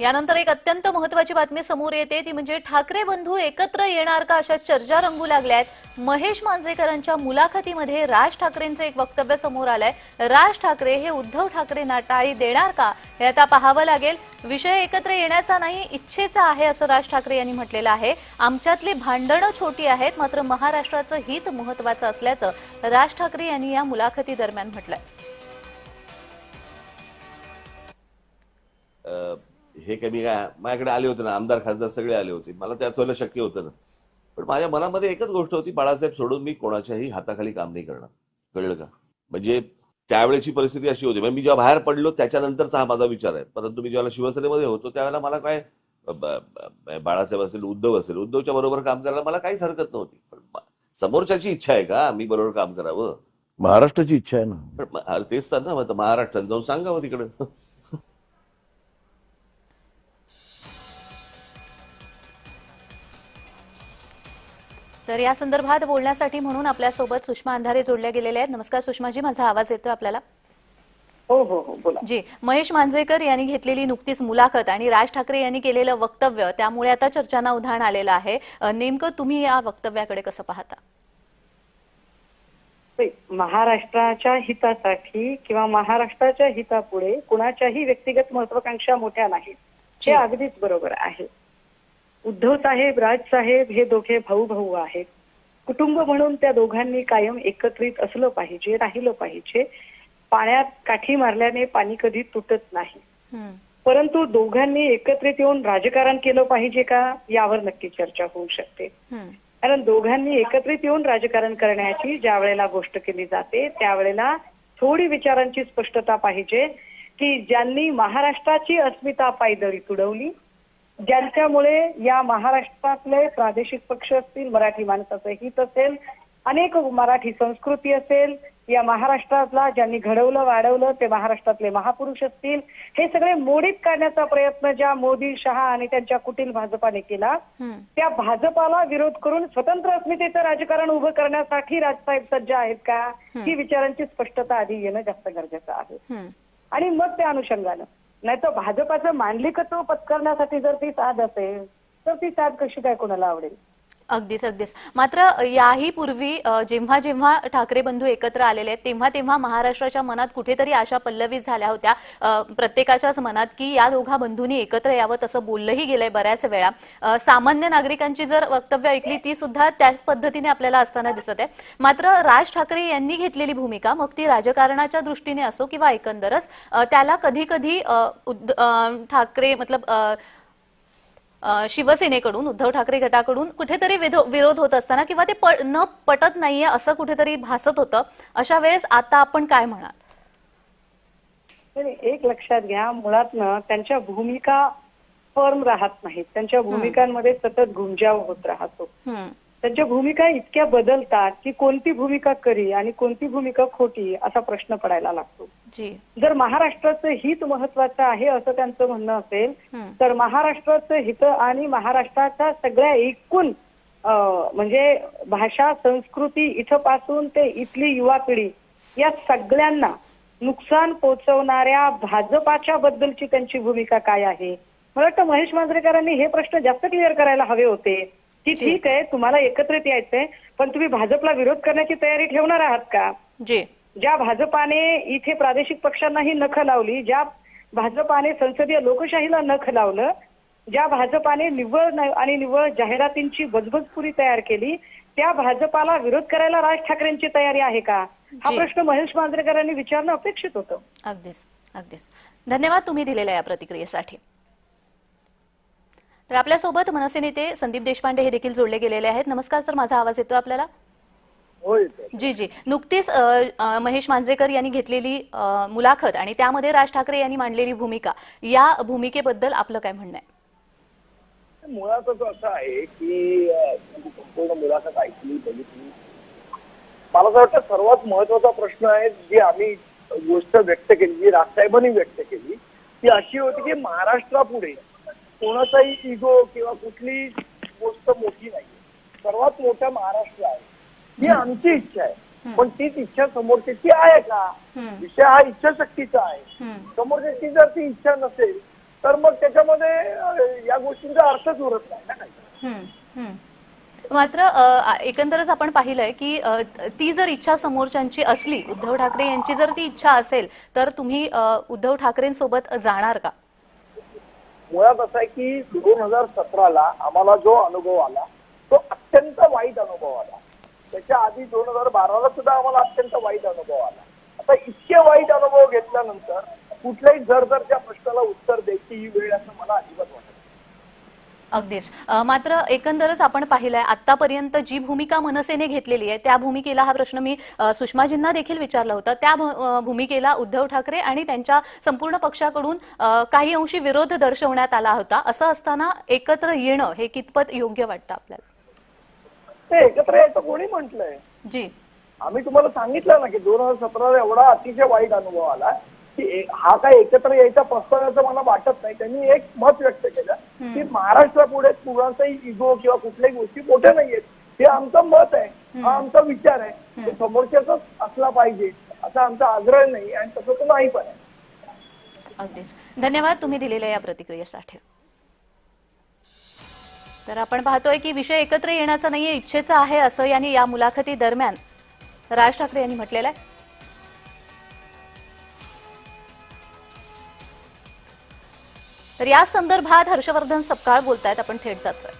यानंतर एक अत्यंत महत्वाची बातमी समोर येते. ती म्हणजे ठाकरे बंधू एकत्र येणार का अशा चर्चा रंगू लागल्या आहेत महेश मांजरेकरांच्या मुलाखतीमध्ये राज ठाकरेंचं एक वक्तव्य समोर आलंय. राज ठाकरे हे उद्धव ठाकरेंना टाळी देणार का? हे आता पाहावं लागेल. विषय एकत्र येण्याचा नाही इच्छेचा आहे असं राज ठाकरे यांनी म्हटलेलं आहे. आमच्यातली भांडणं छोटी आहेत मात्र महाराष्ट्राचं हित महत्वाचं असल्याचं राज ठाकरे यांनी या मुलाखती दरम्यान म्हटलंय. हे काही मी काय माझ्याकडे आले होते ना आमदार खासदार सगळे आले होते. मला त्याच वेळेला शक्य होतं ना. पण माझ्या मनामध्ये एकच गोष्ट होती बाळासाहेब सोडून मी कोणाच्याही हाताखाली काम नाही करणार. कळलं का? म्हणजे त्यावेळेची परिस्थिती अशी होती. म्हणजे मी जेव्हा बाहेर पडलो त्याच्यानंतरचा हा माझा विचार आहे. परंतु मी जेव्हा शिवसेनेमध्ये होतो त्यावेळेला मला काय बाळासाहेब असेल उद्धव असेल उद्धवच्या बरोबर काम करायला मला काहीच हरकत नव्हती. पण समोरच्याची इच्छा आहे का? मी बरोबर काम करावं? महाराष्ट्राची इच्छा आहे ना. तेच तर ना मग महाराष्ट्रात जाऊन सांगावं तिकडं. तर या संदर्भात बोलण्यासाठी म्हणून आपल्यासोबत सुषमा अंधारे जोडल्या गेलेल्या आहेत. नमस्कार सुषमाजी माझा आवाज येतोय आपल्याला? हो हो हो बोला. जी महेश मांजरेकर यांनी घेतलेली नुकतीच मुलाखत आणि राज ठाकरे यांनी केलेलं वक्तव्य त्यामुळे आता चर्चांना उधाण आलेलं आहे. नेमकं तुम्ही या वक्तव्याकडे कसं पाहता? महाराष्ट्राच्या हितासाठी किंवा महाराष्ट्राच्या हितापुढे कुणाच्याही व्यक्तिगत महत्वाकांक्षा मोठ्या नाहीत. हे अगदीच बरोबर आहे. उद्धव साहेब राज साहेब हे दोघे भाऊ भाऊ आहेत. कुटुंब म्हणून त्या दोघांनी कायम एकत्रित असलं पाहिजे राहिलं पाहिजे. पाण्यात काठी मारल्याने पाणी कधी तुटत नाही. परंतु दोघांनी एकत्रित येऊन राजकारण केलं पाहिजे का यावर नक्की चर्चा होऊ शकते. कारण दोघांनी एकत्रित येऊन राजकारण करण्याची ज्या वेळेला गोष्ट केली जाते त्यावेळेला थोडी विचारांची स्पष्टता पाहिजे की ज्यांनी महाराष्ट्राची अस्मिता पायदळी तुडवली ज्यांच्यामुळे या महाराष्ट्रातले प्रादेशिक पक्ष असतील मराठी माणसाचं हित असेल अनेक मराठी संस्कृती असेल या महाराष्ट्रातला ज्यांनी घडवलं वाढवलं ते महाराष्ट्रातले महापुरुष असतील हे सगळे मोडीत काढण्याचा प्रयत्न ज्या मोदी शहा आणि त्यांच्या कुटील भाजपाने केला. त्या भाजपाला विरोध करून स्वतंत्र अस्मितेचं राजकारण उभं करण्यासाठी राजसाहेब सज्ज आहेत का ही विचारांची स्पष्टता आधी येणं जास्त गरजेचं आहे. आणि मग त्या अनुषंगानं नाही तर भाजपाचं मांडलिकत्व पत्करण्यासाठी जर ती साध असेल तर ती साध कशी काय कोणाला आवडेल? अगदीच अगदीच. मात्र याही पूर्वी जेव्हा जेव्हा ठाकरे बंधू एकत्र आलेले आहेत तेव्हा तेव्हा महाराष्ट्राच्या मनात कुठेतरी आशा पल्लवी झाल्या होत्या. प्रत्येकाच्याच मनात की या दोघा बंधूंनी एकत्र यावं तसं बोललंही गेलंय बऱ्याच वेळा. सामान्य नागरिकांची जर वक्तव्य ऐकली ती सुद्धा त्याच पद्धतीने आपल्याला असताना दिसत आहे. मात्र राज ठाकरे यांनी घेतलेली भूमिका मग ती राजकारणाच्या दृष्टीने असो किंवा एकंदरच त्याला कधी कधी ठाकरे मतलब शिवसेनेकडून उद्धव ठाकरे गटाकडून कुठेतरी विरोध होत असताना किंवा ते न पटत नाहीये असं कुठेतरी भासत होतं. अशा वेळेस आता आपण काय म्हणाल? एक लक्षात घ्या. मुळातनं त्यांच्या भूमिका फर्म राहत नाहीत. त्यांच्या भूमिकांमध्ये सतत गुंजाव होत राहतो. त्यांच्या भूमिका इतक्या बदलतात की कोणती भूमिका खरी आणि कोणती भूमिका खोटी असा प्रश्न पडायला लागतो. जी. जर महाराष्ट्राचं हित महत्वाचं आहे असं त्यांचं म्हणणं असेल तर महाराष्ट्राचं हित आणि महाराष्ट्राच्या सगळ्या एकूण म्हणजे भाषा संस्कृती इथं पासून ते इथली युवा पिढी या सगळ्यांना नुकसान पोहोचवणाऱ्या भाजपाच्या बद्दलची त्यांची भूमिका काय आहे? मला वाटतं महेश मांजरेकरांनी हे प्रश्न जास्त क्लिअर करायला हवे होते. की. ठीक आहे तुम्हाला एकत्रित यायचंय पण तुम्ही भाजपला विरोध करण्याची तयारी ठेवणार आहात का? जी. ज्या भाजपाने इथे प्रादेशिक पक्षांनाही नख लावली ज्या भाजपाने संसदीय लोकशाहीला नख लावलं ज्या भाजपाने निव्वळ आणि निव्वळ जाहिरातींची बजबजपुरी तयार केली त्या भाजपाला विरोध करायला राज ठाकरेंची तयारी आहे का? हा. प्रश्न महेश मांजरेकरांनी विचारणं अपेक्षित होतं. अगदीच अगदीच. धन्यवाद तुम्ही दिलेल्या या प्रतिक्रियेसाठी. तर आपल्यासोबत मनसे नेते संदीप देशपांडे हे देखील जोडले गेलेले आहेत. नमस्कार सर माझा आवाज येतोय आपल्याला? जी जी. नुकतीच महेश मांजरेकर यांनी घेतलेली मुलाखत आणि त्यामध्ये राज ठाकरे यांनी मांडलेली भूमिका या भूमिकेबद्दल आपलं काय म्हणणं आहे? मुळातच असं आहे की संपूर्ण मुलाखत ऐकली बघितली. मला असं वाटतं सर्वात महत्त्वाचा प्रश्न आहे जी आम्ही गोष्ट व्यक्त केली जी राजसाहेबांनी व्यक्त केली ती अशी होती की महाराष्ट्रापुढे कोणाचाही इगो किंवा कुठली गोष्ट मोठी नाही सर्वात मोठा महाराष्ट्र आहे. ही आमची इच्छा आहे. पण तीच इच्छा समोरच्याची आहे का? विषय हा इच्छाशक्तीचा आहे. समोरच्याची जर ती इच्छा नसेल तर मग त्याच्यामध्ये या गोष्टींचा अर्थच उरत नाही ना काही. मात्र एकंदरच आपण पाहिलंय की ती जर इच्छा समोरच्यांची असली उद्धव ठाकरे यांची जर ती इच्छा असेल तर तुम्ही उद्धव ठाकरेंसोबत जाणार का? मुळात असं आहे की दोन हजार सतराला आम्हाला जो अनुभव आला तो अत्यंत वाईट अनुभव आला. त्याच्या आधी दोन हजार बाराला सुद्धा आम्हाला अत्यंत वाईट अनुभव आला. आता इतके वाईट अनुभव घेतल्यानंतर कुठल्याही जरजरच्या प्रश्नाला उत्तर द्यायची ही वेळ असं मला अजिबात वाटत अगदीच. मात्र एकंदरच आपण पाहिलंय आतापर्यंत जी भूमिका मनसेने घेतलेली आहे त्या भूमिकेला हा प्रश्न मी सुषमाजींना देखील विचारला होता. त्या भूमिकेला उद्धव ठाकरे आणि त्यांच्या संपूर्ण पक्षाकडून काही अंशी विरोध दर्शवण्यात आला होता. असं असताना एकत्र येणं हे कितपत योग्य वाटतं आपल्याला? ते एकत्र यायचं कोणी म्हटलंय? जी. आम्ही तुम्हाला सांगितलं ना की दोन हजार सतराला एवढा अतिशय वाईट अनुभव आला. की हा काय एकत्र यायचा प्रस्तावाचं मला वाटत नाही. त्यांनी एक मत व्यक्त केलं की महाराष्ट्रापुढे कुणाचाही इगो किंवा कुठल्याही गोष्टी मोठ्या नाहीयेत. हे आमचं मत आहे. हा आमचा विचार आहे. तो समोरच्याच असला पाहिजे. असा आमचा आग्रह नाही आणि तसं तो नाही पण आहे. अगदीच. धन्यवाद तुम्ही दिलेल्या या प्रतिक्रियेसाठी. तर आपण पाहतोय की विषय एकत्र येण्याचा नाहीये इच्छेचा आहे असं यांनी या मुलाखती दरम्यान राज ठाकरे यांनी म्हटलेलं आहे. तर या संदर्भात हर्षवर्धन सपकाळ बोलतायत आपण थेट जातोय.